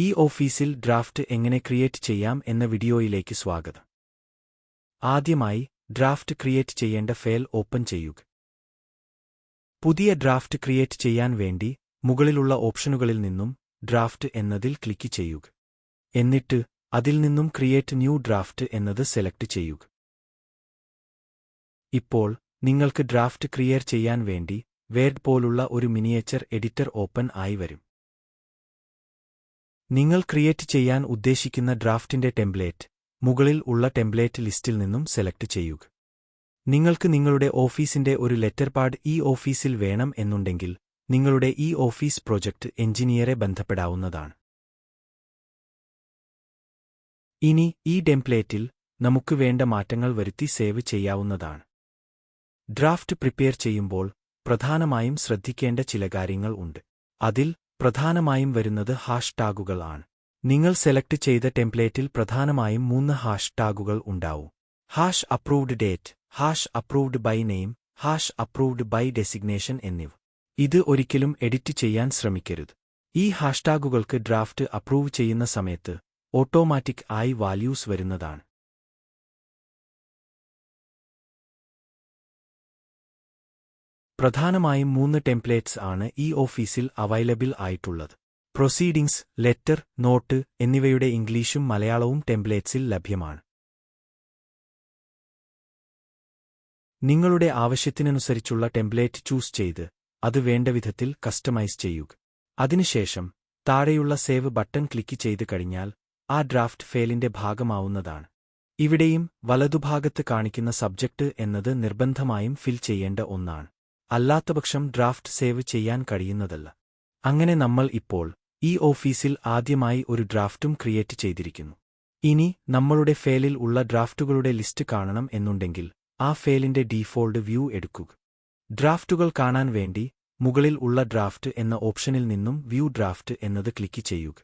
ഈ ഓഫീസിൽ ഡ്രാഫ്റ്റ് എങ്ങനെ ക്രിയേറ്റ് ചെയ്യാം എന്ന വീഡിയോയിലേക്ക് സ്വാഗതം. ആദ്യമായി ഡ്രാഫ്റ്റ് ക്രിയേറ്റ് ചെയ്യേണ്ട ഫയൽ ഓപ്പൺ ചെയ്യുക. പുതിയ ഡ്രാഫ്റ്റ് ക്രിയേറ്റ് ചെയ്യാൻ വേണ്ടി മുകളിലുള്ള ഓപ്ഷനുകളിൽ നിന്നും ഡ്രാഫ്റ്റ് എന്നതിൽ ക്ലിക്ക് ചെയ്യുക. എന്നിട്ട് അതിൽ നിന്നും ക്രിയേറ്റ് ന്യൂ ഡ്രാഫ്റ്റ് എന്നത് സെലക്ട് ചെയ്യുക. ഇപ്പോൾ നിങ്ങൾക്ക് ഡ്രാഫ്റ്റ് ക്രിയേറ്റ് ചെയ്യാൻ വേണ്ടി വേർഡ് പോലുള്ള ഒരു മിനിയേച്ചർ എഡിറ്റർ ഓപ്പൺ ആയി വരും. നിങ്ങൾ ക്രിയേറ്റ് ചെയ്യാൻ ഉദ്ദേശിക്കുന്ന ഡ്രാഫ്റ്റിന്റെ ടെംപ്ലേറ്റ് മുകളിൽ ഉള്ള ടെംപ്ലേറ്റ് ലിസ്റ്റിൽ നിന്നും സെലക്ട് ചെയ്യുക. നിങ്ങൾക്ക് നിങ്ങളുടെ ഓഫീസിന്റെ ഒരു ലെറ്റർ പാഡ് ഈ ഓഫീസിൽ വേണം എന്നുണ്ടെങ്കിൽ നിങ്ങളുടെ ഈ ഓഫീസ് പ്രോജക്റ്റ് എഞ്ചിനീയറെ ബന്ധപ്പെടാവുന്നതാണ്. ഇനി ഈ ടെംപ്ലേറ്റിൽ നമുക്ക് വേണ്ട മാറ്റങ്ങൾ വരുത്തി സേവ് ചെയ്യാവുന്നതാണ്. ഡ്രാഫ്റ്റ് പ്രിപ്പയർ ചെയ്യുമ്പോൾ പ്രധാനമായും ശ്രദ്ധിക്കേണ്ട ചില കാര്യങ്ങൾ ഉണ്ട്. അതിൽ പ്രധാനമായും വരുന്നത് ഹാഷ് ടാഗുകളാണ് നിങ്ങൾ സെലക്ട് ചെയ്ത ടെംപ്ലേറ്റിൽ പ്രധാനമായും മൂന്ന് ഹാഷ് ടാഗുകൾ ഉണ്ടാവും. Hash approved date hash approved by name hash approved by designation എന്നിവ. ഇത് ഒരിക്കലും എഡിറ്റ് ചെയ്യാൻ ശ്രമിക്കരുത്. ഈ ഹാഷ്ടാഗുകൾക്ക് ഡ്രാഫ്റ്റ് അപ്രൂവ് ചെയ്യുന്ന സമയത്ത് ഓട്ടോമാറ്റിക് ആയി വാല്യൂസ് വരുന്നതാണ്. പ്രധാനമായും മൂന്ന് ടെംപ്ലേറ്റ്സ് ആണ് ഈ ഓഫീസിൽ അവൈലബിൾ ആയിട്ടുള്ളത്. പ്രൊസീഡിംഗ്സ് ലെറ്റർ നോട്ട് എന്നിവയുടെ ഇംഗ്ലീഷും മലയാളവും ടെംപ്ലേറ്റ്സിൽ ലഭ്യമാണ്. നിങ്ങളുടെ ആവശ്യത്തിനനുസരിച്ചുള്ള ടെംപ്ലേറ്റ് ചൂസ് ചെയ്ത് അത് വേണ്ട വിധത്തിൽ കസ്റ്റമൈസ് ചെയ്യുക. അതിനുശേഷം താഴെയുള്ള സേവ് ബട്ടൺ ക്ലിക്ക് ചെയ്ത് കഴിഞ്ഞാൽ ആ ഡ്രാഫ്റ്റ് ഫെയിലിന്റെ ഭാഗമാവുന്നതാണ്. ഇവിടെയും വലതുഭാഗത്ത് കാണിക്കുന്ന സബ്ജക്റ്റ് എന്നത് നിർബന്ധമായും ഫിൽ ചെയ്യേണ്ട ഒന്നാണ്. അല്ലാത്തപക്ഷം ഡ്രാഫ്റ്റ് സേവ് ചെയ്യാൻ കഴിയുന്നതല്ല. അങ്ങനെ നമ്മൾ ഇപ്പോൾ ഈ ഓഫീസിൽ ആദ്യമായി ഒരു ഡ്രാഫ്റ്റും ക്രിയേറ്റ് ചെയ്തിരിക്കുന്നു. ഇനി നമ്മളുടെ ഫയലിൽ ഉള്ള ഡ്രാഫ്റ്റുകളുടെ ലിസ്റ്റ് കാണണം എന്നുണ്ടെങ്കിൽ ആ ഫയലിന്റെ ഡീഫോൾട്ട് വ്യൂ എടുക്കുക. ഡ്രാഫ്റ്റുകൾ കാണാൻ വേണ്ടി മുകളിൽ ഉള്ള ഡ്രാഫ്റ്റ് എന്ന ഓപ്ഷനിൽ നിന്നും വ്യൂ ഡ്രാഫ്റ്റ് എന്നത് ക്ലിക്ക് ചെയ്യുക.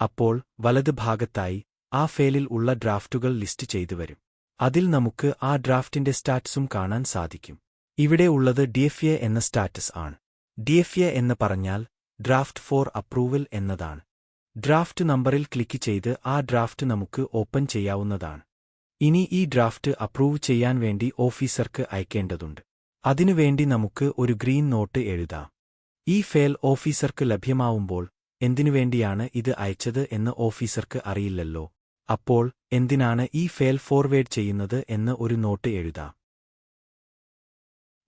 അപ്പോൾ വലത് ഭാഗത്തായി ആ ഫയലിൽ ഉള്ള ഡ്രാഫ്റ്റുകൾ ലിസ്റ്റ് ചെയ്തു വരും. അതിൽ നമുക്ക് ആ ഡ്രാഫ്റ്റിന്റെ സ്റ്റാറ്റ്സും കാണാൻ സാധിക്കും. ഇവിടെ ഉള്ളത് ഡിഎഫ്എ എന്ന സ്റ്റാറ്റസ് ആണ്. ഡിഎഫ്എ എന്ന് പറഞ്ഞാൽ ഡ്രാഫ്റ്റ് ഫോർ അപ്രൂവൽ എന്നതാണ്. ഡ്രാഫ്റ്റ് നമ്പറിൽ ക്ലിക്ക് ചെയ്ത് ആ ഡ്രാഫ്റ്റ് നമുക്ക് ഓപ്പൺ ചെയ്യാവുന്നതാണ്. ഇനി ഈ ഡ്രാഫ്റ്റ് അപ്രൂവ് ചെയ്യാൻ വേണ്ടി ഓഫീസർക്ക് അയക്കേണ്ടതുണ്ട്. അതിനുവേണ്ടി നമുക്ക് ഒരു ഗ്രീൻ നോട്ട് എഴുതാം. ഈ ഫയൽ ഓഫീസർക്ക് ലഭ്യമാവുമ്പോൾ എന്തിനുവേണ്ടിയാണ് ഇത് അയച്ചത് എന്ന് ഓഫീസർക്ക് അറിയില്ലല്ലോ. അപ്പോൾ എന്തിനാണ് ഈ ഫയൽ ഫോർവേഡ് ചെയ്യുന്നത് എന്ന് ഒരു നോട്ട് എഴുതാം.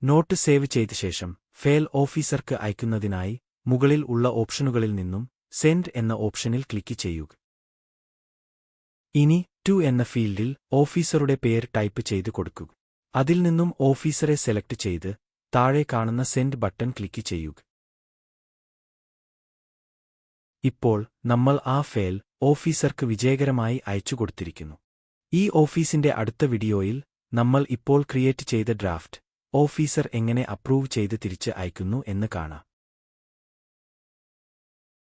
നോട്ട് സേവ് ചെയ്ത ശേഷം ഫെയിൽ ഓഫീസർക്ക് അയക്കുന്നതിനായി മുകളിൽ ഉള്ള ഓപ്ഷനുകളിൽ നിന്നും സെൻഡ് എന്ന ഓപ്ഷനിൽ ക്ലിക്ക് ചെയ്യുക. ഇനി ടു എന്ന ഫീൽഡിൽ ഓഫീസറുടെ പേര് ടൈപ്പ് ചെയ്ത് കൊടുക്കുക. അതിൽ നിന്നും ഓഫീസറെ സെലക്ട് ചെയ്ത് താഴെ കാണുന്ന സെൻഡ് ബട്ടൺ ക്ലിക്ക് ചെയ്യുക. ഇപ്പോൾ നമ്മൾ ആ ഫെയിൽ ഓഫീസർക്ക് വിജയകരമായി അയച്ചു കൊടുത്തിരിക്കുന്നു. ഈ ഓഫീസിന്റെ അടുത്ത വീഡിയോയിൽ നമ്മൾ ഇപ്പോൾ ക്രിയേറ്റ് ചെയ്ത ഡ്രാഫ്റ്റ് ഓഫീസർ എങ്ങനെ അപ്രൂവ് ചെയ്ത് തിരിച്ച് അയക്കുന്നു എന്ന് കാണാം.